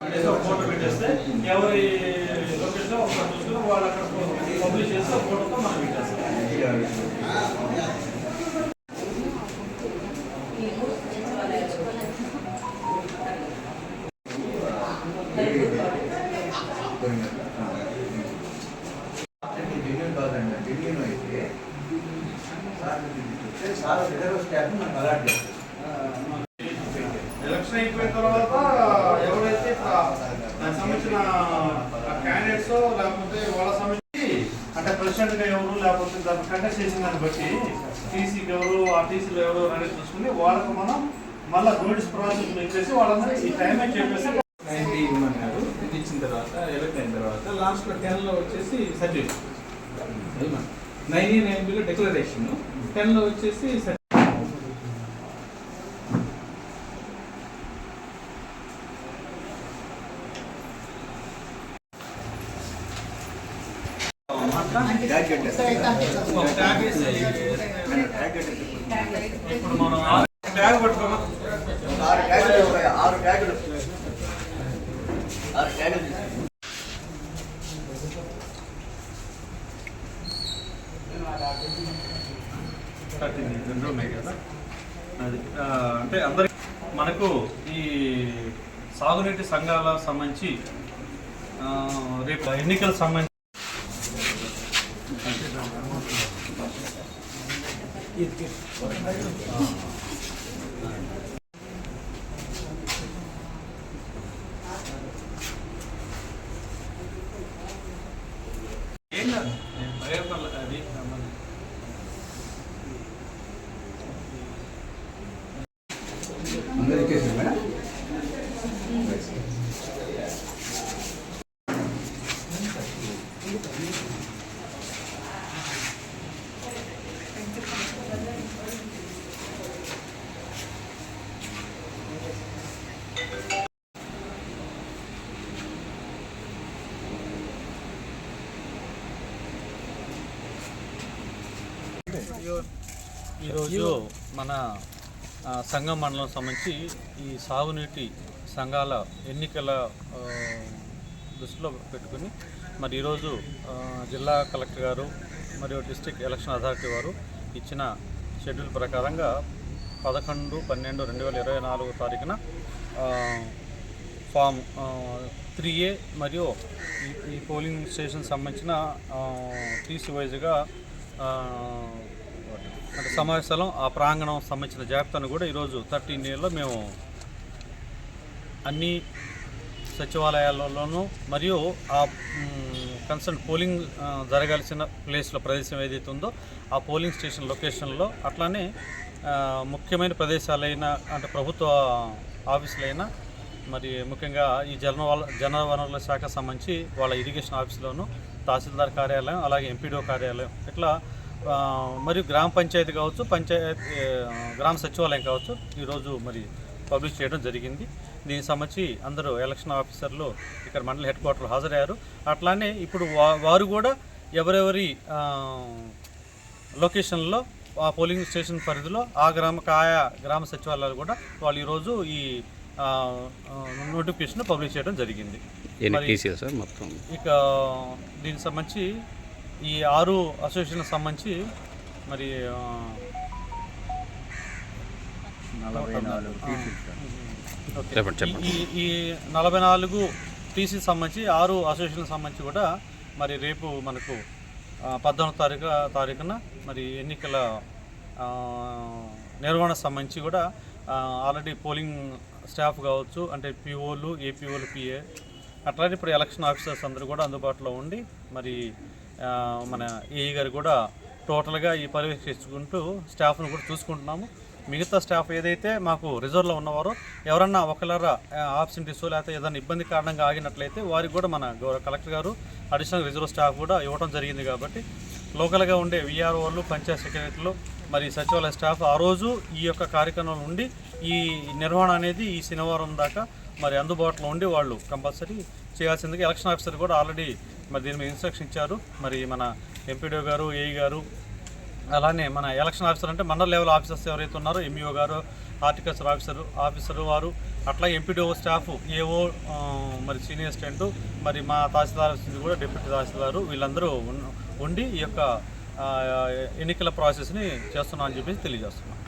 పెట్టేసి ఫోటో పెట్టేస్తే ఎవరి లొకేషన్ ఒకసారి చూసుకుని వాళ్ళు అక్కడ పబ్లిష్ చేస్తే ఫోటోతో మనం పెట్టేస్తాం కాదండి జెన్యున్ అయితే సార్ చెప్తే సార్ రిజర్వ్ స్టాఫ్ మనకు అలాట్ చేస్తారు ఎలక్షన్ అయిపోయిన తర్వాత ఎవరైతే ఆ- దానికి సంబంధించిన క్యాండిడేట్స్ లేకపోతే వాళ్ళ సంబంధించి అంటే ప్రెసిడెంట్గా ఎవరు లేకపోతే దాన్ని కంటెస్ట్ చేసిన దాన్ని బట్టి టీసీకి ఎవరు ఆ టీసీలో ఎవరు అనేది చూసుకుని వాళ్ళకు మనం మళ్ళీ గోల్డ్స్ ప్రాసెస్ చేసి వాళ్ళందరూ ఈ టైం చెప్పేసి నైన్టీ ఇవ్వమన్నారు ఇది ఇచ్చిన తర్వాత ఎలక్ట్ అయిన తర్వాత లాస్ట్లో టెన్లో వచ్చేసి సర్టిఫికేట్. Ninety నైన్టీలో declaration. టెన్లో వచ్చేసి certificate. ట్యాగ్ పట్టుకోమా ఆరు ట్యాగులు ఆరు ట్యాగులు ఆరు ట్యాగులు రెండు ఉన్నాయి కదా? అది అంటే అందరి మనకు ఈ సాగునీటి సంఘాల సంబంధించి రేపు ఎన్నికల సంబంధించి ఏం కాదు భయం పర్లేదు. అది మన- ఈరోజు మన సంఘం మండలం సంబంధించి ఈ సాగునీటి సంఘాల ఎన్నికల దృష్టిలో పెట్టుకుని మరి ఈరోజు జిల్లా కలెక్టర్ గారు మరియు డిస్ట్రిక్ట్ ఎలక్షన్ అథారిటీ వారు ఇచ్చిన షెడ్యూల్ ప్రకారంగా పదకొండు పన్నెండు రెండు వేల ఇరవై నాలుగు తారీఖున ఫామ్ త్రీ ఏ మరియు ఈ- ఈ పోలింగ్ స్టేషన్ సంబంధించిన టీసీ వైజ్గా అంటే సమావేశాలం ఆ ప్రాంగణం సంబంధించిన జాబితాను కూడా ఈరోజు థర్టీన్ ఏలో మేము అన్ని సచివాలయాలలోనూ మరియు ఆ కన్సర్న్ పోలింగ్ జరగాల్సిన ప్లేస్లో ప్రదేశం ఏదైతే ఉందో ఆ పోలింగ్ స్టేషన్ లొకేషన్లో అట్లానే ముఖ్యమైన ప్రదేశాలైన అంటే ప్రభుత్వ ఆఫీసులైన మరి ముఖ్యంగా ఈ జన జనవనరుల శాఖ సంబంధించి వాళ్ళ ఇరిగేషన్ ఆఫీసులోను తహసీల్దార్ కార్యాలయం అలాగే ఎంపీడీఓ కార్యాలయం ఇట్లా మరియు గ్రామ పంచాయతీ కావచ్చు పంచాయతీ గ్రామ సచివాలయం కావచ్చు ఈరోజు మరి పబ్లిష్ చేయడం జరిగింది. దీనికి సంబంధించి అందరూ ఎలక్షన్ ఆఫీసర్లు ఇక్కడ మండల హెడ్ క్వార్టర్ హాజరయ్యారు. అట్లానే ఇప్పుడు వారు కూడా ఎవరెవరి లొకేషన్లో ఆ పోలింగ్ స్టేషన్ పరిధిలో ఆ గ్రామ ఆయా గ్రామ సచివాలయాలు కూడా వాళ్ళు ఈరోజు ఈ నోటిఫికేషన్ పబ్లిష్ చేయడం జరిగింది. ఇక దీనికి సంబంధించి ఈ ఆరు అసోసియేషన్ సంబంధించి మరి. ఈ ఈ నలభై నాలుగు టీసీ సంబంధించి ఆరు అసోసియేషన్ సంబంధించి కూడా మరి రేపు మనకు పద్నాలుగు తారీఖు తారీఖున మరి ఎన్నికల ఆ, నిర్వహణ సంబంధించి కూడా ఆల్రెడీ పోలింగ్ స్టాఫ్ కావచ్చు అంటే పిఓలు ఏపీఓలు పిఏ అట్లానే ఇప్పుడు ఎలక్షన్ ఆఫీసర్స్ అందరూ కూడా అందుబాటులో ఉండి మరి మన ఏఈ గారు కూడా టోటల్గా ఈ పర్యవేక్షించుకుంటూ స్టాఫ్ను కూడా చూసుకుంటున్నాము. మిగతా స్టాఫ్ ఏదైతే మాకు రిజర్వ్లో ఉన్నవారో ఎవరన్నా ఒకళ్ళ ఆబ్సెంటీస్ లేకపోతే ఏదైనా ఇబ్బంది కారణంగా ఆగినట్లయితే వారికి కూడా మన గౌరవ కలెక్టర్ గారు అడిషనల్ రిజర్వ్ స్టాఫ్ కూడా ఇవ్వడం జరిగింది కాబట్టి లోకల్గా ఉండే విఆర్ఓలు పంచాయత్ సెక్రటరీలు మరి సచివాలయ స్టాఫ్ ఆ రోజు ఈ యొక్క కార్యక్రమం ఉండి ఈ నిర్వహణ అనేది ఈ శనివారం దాకా మరి అందుబాటులో ఉండి వాళ్ళు కంపల్సరీ చేయాల్సిందిగా ఎలక్షన్ ఆఫీసర్ కూడా ఆల్రెడీ మరి దీని మీద ఇన్స్ట్రక్షన్ ఇచ్చారు. మరి మన ఎంపీడీఓ గారు ఏఈ గారు అలానే మన ఎలక్షన్ ఆఫీసర్ అంటే మండల లెవెల్ ఆఫీసర్స్ ఎవరైతే ఉన్నారో ఎంఈఓ గారు హార్టికల్చర్ ఆఫీసర్ ఆఫీసర్ వారు అట్లా ఎంపీడీఓ స్టాఫ్ ఏఓ మరి సీనియర్ అసిస్టెంట్ మరి మా తహసీల్దార్ కూడా డిప్యూటీ తహసీల్దారు వీళ్ళందరూ ఉండి ఈ యొక్క ఎన్నికల ప్రాసెస్ని చేస్తున్నాం అని చెప్పేసి తెలియజేస్తున్నాం.